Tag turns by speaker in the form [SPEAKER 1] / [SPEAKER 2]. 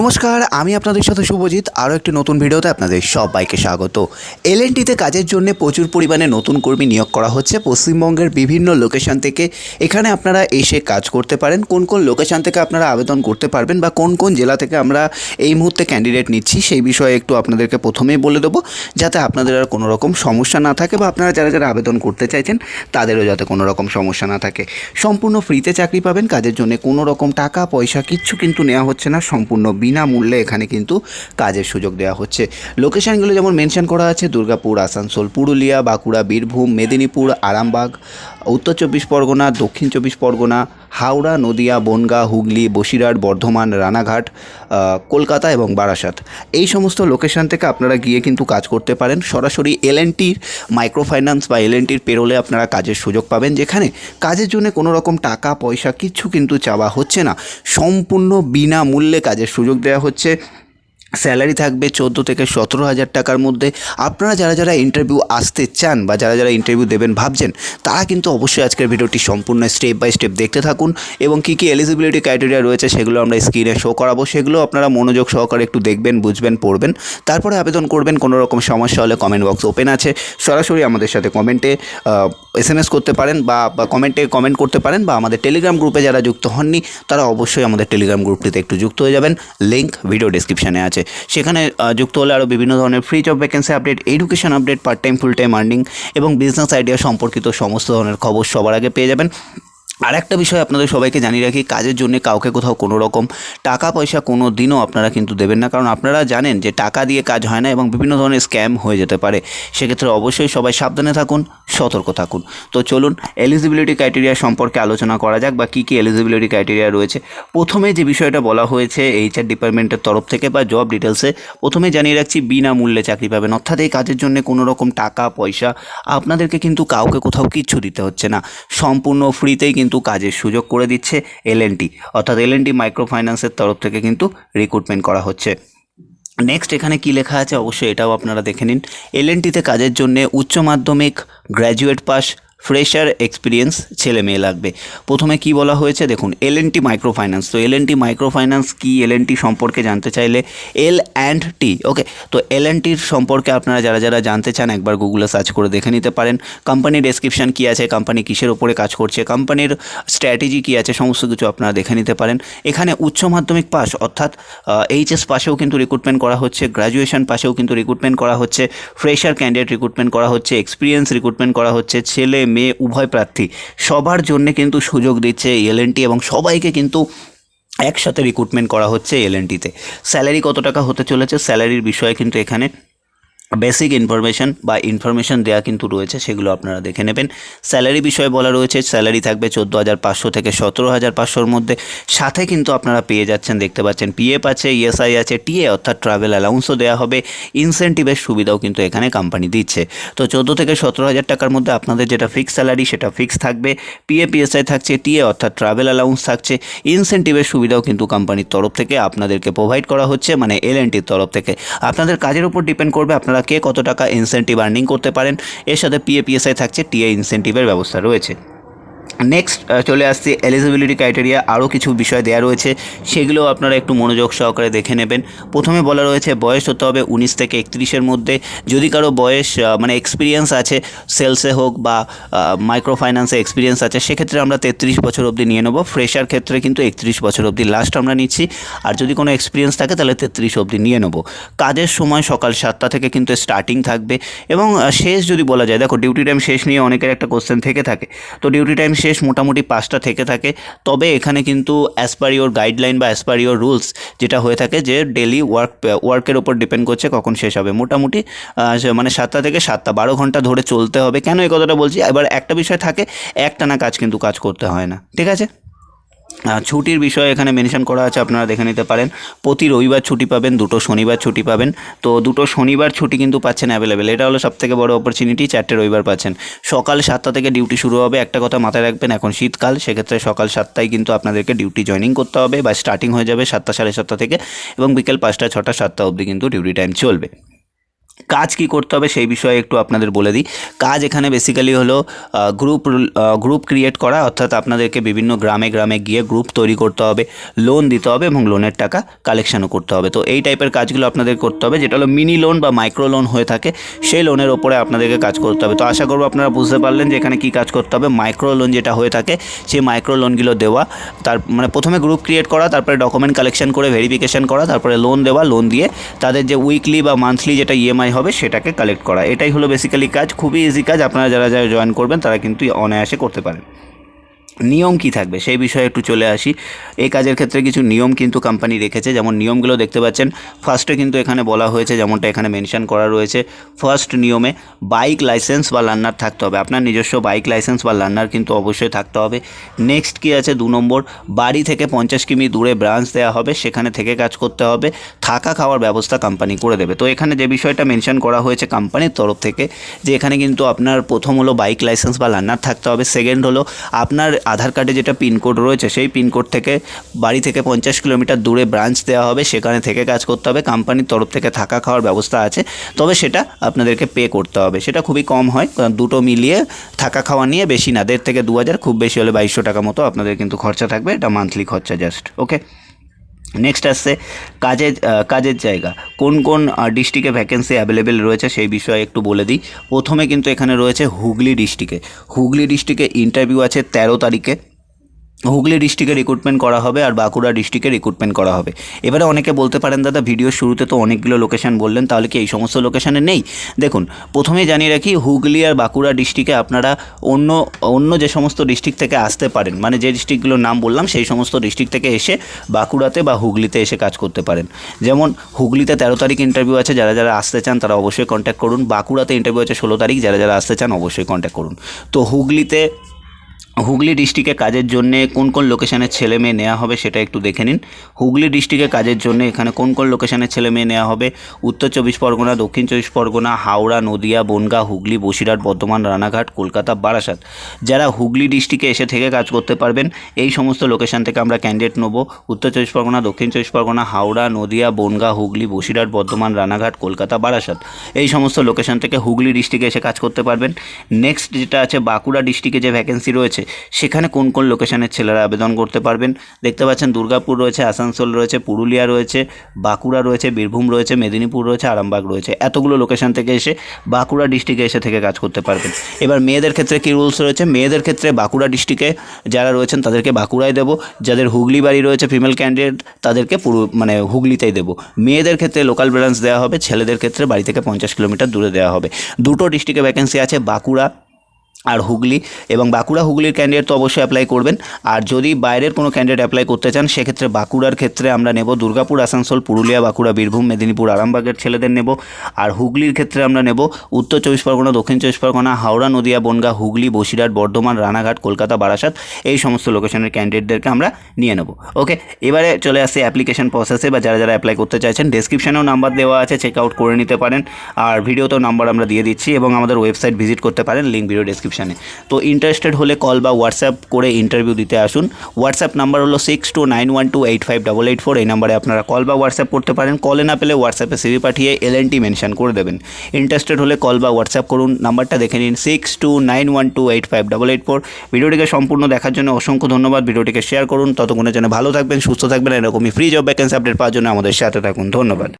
[SPEAKER 1] নমস্কার, আমি আপনাদের সাথে শুভজিৎ, আরও একটি নতুন ভিডিওতে আপনাদের সবাইকে স্বাগত। এলএনটিতে কাজের জন্য প্রচুর পরিমাণে নতুন কর্মী নিয়োগ করা হচ্ছে। পশ্চিমবঙ্গের বিভিন্ন লোকেশন থেকে এখানে আপনারা এসে কাজ করতে পারেন। কোন কোন লোকেশন থেকে আপনারা আবেদন করতে পারবেন বা কোন কোন জেলা থেকে আমরা এই মুহূর্তে ক্যান্ডিডেট নিচ্ছি, সেই বিষয়ে একটু আপনাদেরকে প্রথমেই বলে দেবো, যাতে আপনাদের আর কোনো রকম সমস্যা না থাকে বা আপনারা যারা যারা আবেদন করতে চাইছেন, তাদেরও যাতে কোনো রকম সমস্যা না থাকে। সম্পূর্ণ ফ্রিতে চাকরি পাবেন, কাজের জন্য কোনো রকম টাকা, পয়সা কিচ্ছু কিন্তু নেওয়া হচ্ছে না, সম্পূর্ণ বিনামূল্যে এখানে কিন্তু কাজের সুযোগ দেওয়া হচ্ছে। লোকেশানগুলো যেমন মেনশন করা আছে, দুর্গাপুর, আসানসোল, পুরুলিয়া, বাঁকুড়া, বীরভূম, মেদিনীপুর, আরামবাগ, উত্তর চব্বিশ পরগনা, দক্ষিণ চব্বিশ পরগনা হাওড়া, নদিয়া, বনগা, হুগলি, বসিরহাট, বর্ধমান, রানাঘাট কলকাতা এবং বারাসাত। এই সমস্ত লোকেশান থেকে আপনারা গিয়ে কিন্তু কাজ করতে পারেন। সরাসরি এল এন টির মাইক্রোফাইন্যান্স বা এল এন টির পেরোলে আপনারা কাজের সুযোগ পাবেন, যেখানে কাজের জন্য কোনো রকম টাকা, পয়সা কিছু কিন্তু চাওয়া হচ্ছে না। সম্পূর্ণ বিনামূল্যে কাজের সুযোগ দেওয়া হচ্ছে। স্যালারি থাকবে চোদ্দ থেকে সতেরো হাজার টাকার মধ্যে। আপনারা যারা যারা ইন্টারভিউ আসতে চান বা যারা যারা ইন্টারভিউ দেবেন ভাবছেন, তারা কিন্তু অবশ্যই আজকের ভিডিওটি সম্পূর্ণ স্টেপ বাই স্টেপ দেখতে থাকুন এবং কী কী এলিজিবিলিটি ক্রাইটেরিয়া রয়েছে সেগুলো আমরা স্ক্রিনে শো করাবো। সেগুলো আপনারা মনোযোগ সহকারে একটু দেখবেন, বুঝবেন, পড়বেন। তারপরে আবেদন করবেন, কোনো রকম সমস্যা হলে কমেন্ট বক্স ওপেন আছে। সরাসরি আমাদের সাথে কমেন্টে এস এম এস করতে পারেন বা কমেন্টে কমেন্ট করতে পারেন বা আমাদের টেলিগ্রাম গ্রুপে যারা যুক্ত হননি, তারা অবশ্যই আমাদের টেলিগ্রাম গ্রুপটিতে একটু যুক্ত হয়ে যাবেন। লিঙ্ক ভিডিও ডিসক্রিপশানে আছে। সেখানে যুক্ত হলে আরও বিভিন্ন ধরনের free job vacancy update education update part time full time earning এবং বিজনেস আইডিয়া সম্পর্কিত সমস্ত ধরনের খবর সবার আগে পেয়ে যাবেন। আর একটা বিষয় আপনাদের সবাইকে জানিয়ে রাখি, কাজের জন্য কাউকে কোথাও কোনো রকম টাকা পয়সা কোনো দিনও আপনারা কিন্তু দেবেন না। কারণ আপনারা জানেন যে টাকা দিয়ে কাজ হয় না এবং বিভিন্ন ধরনের স্ক্যাম হয়ে যেতে পারে। সেক্ষেত্রে অবশ্যই সবাই সাবধানে থাকুন, সতর্ক থাকুন। তো চলুন এলিজিবিলিটি ক্রাইটেরিয়া সম্পর্কে আলোচনা করা যাক বা কী কী এলিজিবিলিটি ক্রাইটেরিয়া রয়েছে। প্রথমে যে বিষয়টা বলা হয়েছে এইচআর ডিপার্টমেন্টের তরফ থেকে বা জব ডিটেলসে, প্রথমে জানিয়ে রাখছি বিনামূল্যে চাকরি পাবেন। অর্থাৎ এই কাজের জন্য কোনো রকম টাকা, পয়সা আপনাদেরকে কিন্তু কাউকে কোথাও কিচ্ছু দিতে হচ্ছে না। সম্পূর্ণ ফ্রিতেই কিন্তু কাজের সুযোগ করে দিচ্ছে এলএনটি অর্থাৎ এলএনটি মাইক্রো ফাইন্যান্সের তরফ থেকে কিন্তু রিক্রুটমেন্ট করা হচ্ছে। নেক্সট এখানে কি লেখা আছে? অবশ্যই এটাও আপনারা দেখে নিন। এলএনটিতে কাজের জন্য উচ্চ মাধ্যমিক গ্র্যাজুয়েট পাস ফ্রেশার এক্সপিরিয়েন্স ছেলে মেয়ে লাগবে। প্রথমে কি বলা হয়েছে? দেখুন L N T micro finance তো L N T micro finance কী? এল এন টি সম্পর্কে জানতে চাইলে এল অ্যান্ড টি ওকে তো এল এন টির সম্পর্কে আপনারা যারা যারা জানতে চান, একবার গুগলে সার্চ করে দেখে নিতে পারেন। কোম্পানির ডেসক্রিপশন কী আছে? কোম্পানি কিসের ওপরে কাজ করছে? কোম্পানির স্ট্র্যাটেজি কী আছে? সমস্ত কিছু আপনারা দেখে নিতে পারেন। এখানে উচ্চ মাধ্যমিক পাস, অর্থাৎ এইচএস পাশেও কিন্তু রিক্রুটমেন্ট করা হচ্ছে গ্র্যাজুয়েশন পাশেও কিন্তু রিক্রুটমেন্ট করা হচ্ছে ফ্রেশার ক্যান্ডিডেট রিক্রুটমেন্ট করা হচ্ছে এক্সপিরিয়েন্স রিক্রুটমেন্ট করা হচ্ছে, ছেলে মেয়ে, উভয় প্রার্থী। সবার জন্য কিন্তু সুযোগ দিচ্ছে এলএনটি এবং সবাইকে কিন্তু একসাথে রিক্রুটমেন্ট করা হচ্ছে এলএনটিতে স্যালারি কত টাকা হতে চলেছে? স্যালারির বিষয়ে কিন্তু এখানে বেসিক ইনফরমেশন বা ইনফরমেশন দেওয়া কিন্তু রয়েছে, সেগুলো আপনারা দেখে নেবেন। স্যালারি বিষয়ে বলা রয়েছে, স্যালারি থাকবে চোদ্দ হাজার পাঁচশো থেকে সতেরো হাজার পাঁচশোর মধ্যে। সাথে কিন্তু আপনারা পেয়ে যাচ্ছেন, দেখতে পাচ্ছেন পিএফ আছে ইএসআই আছে টিএ অর্থাৎ ট্রাভেল অ্যালাউন্সও দেওয়া হবে। ইনসেন্টিভের সুবিধাও কিন্তু এখানে কোম্পানি দিচ্ছে। তো চোদ্দ থেকে সতেরো হাজার টাকার মধ্যে আপনাদের যেটা ফিক্স স্যালারি সেটা ফিক্স থাকবে। পিএফ ইএসআই থাকছে টিএ অর্থাৎ ট্রাভেল অ্যালাউন্স থাকছে। ইনসেন্টিভের সুবিধাও কিন্তু কোম্পানির তরফ থেকে আপনাদেরকে প্রোভাইড করা হচ্ছে মানে এল তরফ থেকে। আপনাদের কাজের উপর ডিপেন্ড করবে, আপনারা কে কত টাকা ইনসেন্টিভ আর্নিং করতে পারেন। এর সাথে পিএপিএসআই থাকছে টিএ ইনসেন্টিভের ব্যবস্থা রয়েছে। নেক্সট চলে আসছে এলিজিবিলিটি ক্রাইটেরিয়া আরও কিছু বিষয় দেওয়া রয়েছে। সেগুলো আপনারা একটু মনোযোগ সহকারে দেখে নেবেন। প্রথমে বলা রয়েছে, বয়স হতে হবে উনিশ থেকে একত্রিশের মধ্যে। যদি কারও বয়স মানে এক্সপিরিয়েন্স আছে সেলসে হোক বা মাইক্রো ফাইন্যান্সে এক্সপিরিয়েন্স আছে, সেক্ষেত্রে আমরা তেত্রিশ বছর অবধি নিয়ে নেব। ফ্রেশার ক্ষেত্রে কিন্তু একত্রিশ বছর অবধি লাস্ট আমরা নিচ্ছি। আর যদি কোনো এক্সপিরিয়েন্স থাকে, তাহলে তেত্রিশ অবধি নিয়ে নেব। কাজের সময় সকাল সাতটা থেকে কিন্তু স্টার্টিং থাকবে। এবং শেষ যদি বলা যায়, দেখো ডিউটি টাইম শেষ নিয়ে অনেকের একটা কোশ্চেন থেকে থাকে। তো ডিউটি টাইম শেষ মোটামুটি পাঁচটা থেকে থাকে। তবে এখানে কিন্তু অ্যাজ পার ইউর গাইডলাইন বা অ্যাজ পার ইউর রুলস যেটা হয়ে থাকে যে ডেলি ওয়ার্ক ওয়ার্কের ওপর ডিপেন্ড করছে কখন শেষ হবে। মোটামুটি মানে সাতটা থেকে সাতটা, বারো ঘণ্টা ধরে চলতে হবে। কেন এই কথাটা বলছি? এবার একটা বিষয় থাকে একটানা কাজ কিন্তু কাজ করতে হয় না। ঠিক আছে? ছুটির বিষয়ে এখানে মেনশন করা আছে, আপনারা দেখে নিতে পারেন। প্রতি রবিবার ছুটি পাবেন, দুটো শনিবার ছুটি পাবেন। তো দুটো শনিবার ছুটি কিন্তু পাচ্ছেন অ্যাভেলেবেল এটা হলো সবথেকে বড় অপরচুনিটি চারটে রবিবার পাচ্ছেন। সকাল সাতটা থেকে ডিউটি শুরু হবে। একটা কথা মাথায় রাখবেন, এখন শীতকাল, সেক্ষেত্রে সকাল সাতটায় কিন্তু আপনাদেরকে ডিউটি জয়েনিং করতে হবে বা স্টার্টিং হয়ে যাবে সাতটা সাড়ে সাতটা থেকে এবং বিকেল পাঁচটা, ছটা, সাতটা অবধি কিন্তু ডিউটি টাইম চলবে। কাজ কি করতে হবে সেই বিষয়ে একটু আপনাদের বলে দিই। কাজ এখানে বেসিক্যালি হলো গ্রুপ গ্রুপ ক্রিয়েট করা, অর্থাৎ আপনাদেরকে বিভিন্ন গ্রামে গ্রামে গিয়ে গ্রুপ তৈরি করতে হবে লোন দিতে হবে এবং লোনের টাকা কালেকশানও করতে হবে। তো এই টাইপের কাজগুলো আপনাদের করতে হবে, যেটা হলো মিনি লোন বা মাইক্রো লোন হয়ে থাকে, সেই লোনের ওপরে আপনাদেরকে কাজ করতে হবে। তো আশা করব আপনারা বুঝতে পারলেন যে এখানে কী কাজ করতে হবে। মাইক্রো লোন যেটা হয়ে থাকে, সেই মাইক্রো লোনগুলো দেওয়া, তার মানে প্রথমে গ্রুপ ক্রিয়েট করা, তারপরে ডকুমেন্ট কালেকশন করে ভেরিফিকেশন করা, তারপরে লোন দেওয়া লোন দিয়ে তাদের যে উইকলি বা মান্থলি যেটা ইএমআই হবে সেটাকে কালেক্ট করা। এটাই হলো বেসিক্যালি কাজ। খুবই ইজি কাজ। আপনারা যারা যারা জয়েন করবেন, তারা কিন্তু অনায়াসে করতে পারেন। নিয়ম কি থাকবে? সেই বিষয়ে একটু চলে আসি। এই কাজের ক্ষেত্রে কিছু নিয়ম কিন্তু কোম্পানি রেখেছে। যেমন নিয়মগুলো দেখতে পাচ্ছেন ফার্স্টে কিন্তু এখানে বলা হয়েছে, যেমনটা এখানে মেনশন করা রয়েছে ফার্স্ট নিয়মে বাইক লাইসেন্স বা লার্নার থাকতে হবে। আপনার নিজস্ব বাইক লাইসেন্স বা লার্নার কিন্তু অবশ্যই থাকতে হবে। নেক্সট কি আছে? দু নম্বর, বাড়ি থেকে পঞ্চাশ কিমি দূরে ব্রাঞ্চ দেওয়া হবে, সেখানে থেকে কাজ করতে হবে। থাকা খাওয়ার ব্যবস্থা কোম্পানি করে দেবে। তো এখানে যে বিষয়টা মেনশন করা হয়েছে কোম্পানির তরফ থেকে, যে এখানে কিন্তু আপনার প্রথম হলো বাইক লাইসেন্স বা লার্নার থাকতে হবে। সেকেন্ড হলো, আপনার আধার কার্ডে যেটা পিনকোড রয়েছে, সেই পিনকোড থেকে বাড়ি থেকে পঞ্চাশ কিলোমিটার দূরে ব্রাঞ্চ দেওয়া হবে, সেখানে থেকে কাজ করতে হবে, কোম্পানির তরফ থেকে থাকা খাওয়ার ব্যবস্থা আছে, তবে সেটা আপনাদেরকে পে করতে হবে। সেটা খুবই কম হয়, কারণ দুটো মিলিয়ে থাকা খাওয়া নিয়ে বেশি না, দেড় থেকে দু হাজার, খুব বেশি হলে বাইশশো টাকা মতো আপনাদের কিন্তু খরচা থাকবে, এটা মান্থলি খরচা জাস্ট ওকে নেক্সট আসছে কাজের কাজের জায়গা। কোন কোন ডিস্ট্রিক্টে ভ্যাকেন্সি অ্যাভেলেবেল রয়েছে সেই বিষয়ে একটু বলে দিই। প্রথমে কিন্তু এখানে রয়েছে হুগলি ডিস্ট্রিক্টে হুগলি ডিস্ট্রিক্টে ইন্টারভিউ আছে তেরো তারিখে। হুগলি ডিস্ট্রিক্টে রিক্রুটমেন্ট করা হবে আর বাঁকুড়া ডিস্ট্রিক্টে রিক্রুটমেন্ট করা হবে। এবারে অনেকে বলতে পারেন, দাদা ভিডিওর শুরুতে তো অনেকগুলো লোকেশন বললেন, তাহলে কি এই সমস্ত লোকেশানে নেই? দেখুন, প্রথমেই জানিয়ে রাখি, হুগলি আর বাঁকুড়া ডিস্ট্রিক্টে আপনারা অন্য অন্য যে সমস্ত ডিস্ট্রিক্ট থেকে আসতে পারেন মানে যে ডিস্ট্রিক্টগুলোর নাম বললাম, সেই সমস্ত ডিস্ট্রিক্ট থেকে এসে বাঁকুড়াতে বা হুগলিতে এসে কাজ করতে পারেন। যেমন, হুগলিতে তেরো তারিখ ইন্টারভিউ আছে, যারা যারা আসতে চান, তারা অবশ্যই কন্ট্যাক্ট করুন। বাঁকুড়াতে ইন্টারভিউ আছে ষোলো তারিখ, যারা যারা আসতে চান, অবশ্যই কন্ট্যাক্ট করুন। তো হুগলিতে হুগলি ডিস্ট্রিক্টে কাজের জন্য কোন কোন লোকেশনের ছেলে মেয়ে নেওয়া হবে সেটা একটু দেখে নিন। হুগলি ডিস্ট্রিক্টে কাজের জন্য এখানে কোন কোন লোকেশনের ছেলে মেয়ে নেওয়া হবে? উত্তর চব্বিশ পরগনা, দক্ষিণ চব্বিশ পরগনা, হাওড়া, নদিয়া, বনগাঁ, হুগলি, বসিরহাট, বর্ধমান, রানাঘাট, কলকাতা, বারাসাত। যারা হুগলি ডিস্ট্রিক্টে এসে থেকে কাজ করতে পারবেন, এই সমস্ত লোকেশান থেকে আমরা ক্যান্ডিডেট নেব। উত্তর চব্বিশ পরগনা, দক্ষিণ চব্বিশ পরগনা, হাওড়া, নদিয়া, বনগাঁ, হুগলি, বসিরহাট, বর্ধমান, রানাঘাট, কলকাতা, বারাসাত। এই সমস্ত লোকেশন থেকে হুগলি ডিস্ট্রিক্টে এসে কাজ করতে পারবেন। নেক্সট যেটা আছে, বাঁকুড়া ডিস্ট্রিক্টে যে ভ্যাকেন্সি রয়েছে সেখানে কোন কোন লোকেশনের ছেলেরা আবেদন করতে পারবেন? দেখতে পাচ্ছেন দুর্গাপুর রয়েছে, আসানসোল রয়েছে, পুরুলিয়া রয়েছে, বাঁকুড়া রয়েছে, বীরভূম রয়েছে, মেদিনীপুর রয়েছে, আরামবাগ রয়েছে। এতগুলো লোকেশন থেকে এসে বাঁকুড়া ডিস্ট্রিক্টে এসে থেকে কাজ করতে পারবেন। এবার মেয়েদের ক্ষেত্রে কী রুলস রয়েছে? মেয়েদের ক্ষেত্রে বাঁকুড়া ডিস্ট্রিক্টে যারা রয়েছেন তাদেরকে বাঁকুড়ায় দেবো। যাদের হুগলি বাড়ি রয়েছে ফিমেল ক্যান্ডিডেট তাদেরকে পুরো মানে হুগলিতেই দেবো। মেয়েদের ক্ষেত্রে লোকাল ব্রাঞ্চ দেওয়া হবে, ছেলেদের ক্ষেত্রে বাড়ি থেকে পঞ্চাশ কিলোমিটার দূরে দেওয়া হবে। দুটো ডিস্ট্রিক্টে ভ্যাকেন্সি আছে, বাঁকুড়া আর হুগলি এবং বাঁকুড়া হুগলির ক্যান্ডিডেট তো অবশ্যই অ্যাপ্লাই করবেন। আর যদি বাইরের কোনো ক্যান্ডিডেট অ্যাপ্লাই করতে চান, সেক্ষেত্রে বাঁকুড়ার ক্ষেত্রে আমরা নেব দুর্গাপুর, আসানসোল, পুরুলিয়া, বাঁকুড়া, বীরভূম, মেদিনীপুর, আরামবাগের ছেলেদের নেব। আর হুগলির ক্ষেত্রে আমরা নেব উত্তর চব্বিশ পরগনা, দক্ষিণ চব্বিশ পরগনা, হাওড়া, নদিয়া, বনগাঁ, হুগলি, বসিরহাট, বর্ধমান, রানাঘাট, কলকাতা, বারাসাত, এই সমস্ত লোকেশনের ক্যান্ডিডেটদেরকে আমরা নিয়ে নেব। ওকে এবারে চলে আসছে অ্যাপ্লিকেশন প্রসেসে বা যারা যারা অ্যাপ্লাই করতে চাইছেন ডেসক্রিপশনেও নাম্বার দেওয়া আছে চেক আউট করে নিতে পারেন। আর ভিডিওতেও নাম্বার আমরা দিয়ে দিচ্ছি এবং আমাদের ওয়েবসাইট ভিজিট করতে পারেন লিঙ্ক ভিডিও ডেসক্রিপশনে তো ইন্টারেস্টেড হলে কল বা হোয়াটসঅ্যাপ করে ইন্টারভিউ দিতে আসুন। হোয়াটসঅ্যাপ নাম্বার হলো six two nine one two eight five double eight four এই নাম্বারে আপনারা কল বা হোয়াটসঅ্যাপ করতে পারেন। কলে না পেলে হোয়াটসঅ্যাপে সিভি পাঠিয়ে এল এন টি মেনশন করে দেবেন। ইন্টারেস্টেড হলে কল বা হোয়াটসঅ্যাপ করুন। নাম্বারটা দেখে নিন six two nine one two eight five double eight four ভিডিওটিকে সম্পূর্ণ দেখার জন্য অসংখ্য ধন্যবাদ। ভিডিওটিকে শেয়ার করুন। ততক্ষণের জন্য ভালো থাকবেন, সুস্থ থাকবেন। এরকমই ফ্রি জব ভ্যাকেন্সি আপডেট পাওয়ার জন্য আমাদের সাথে থাকুন। ধন্যবাদ।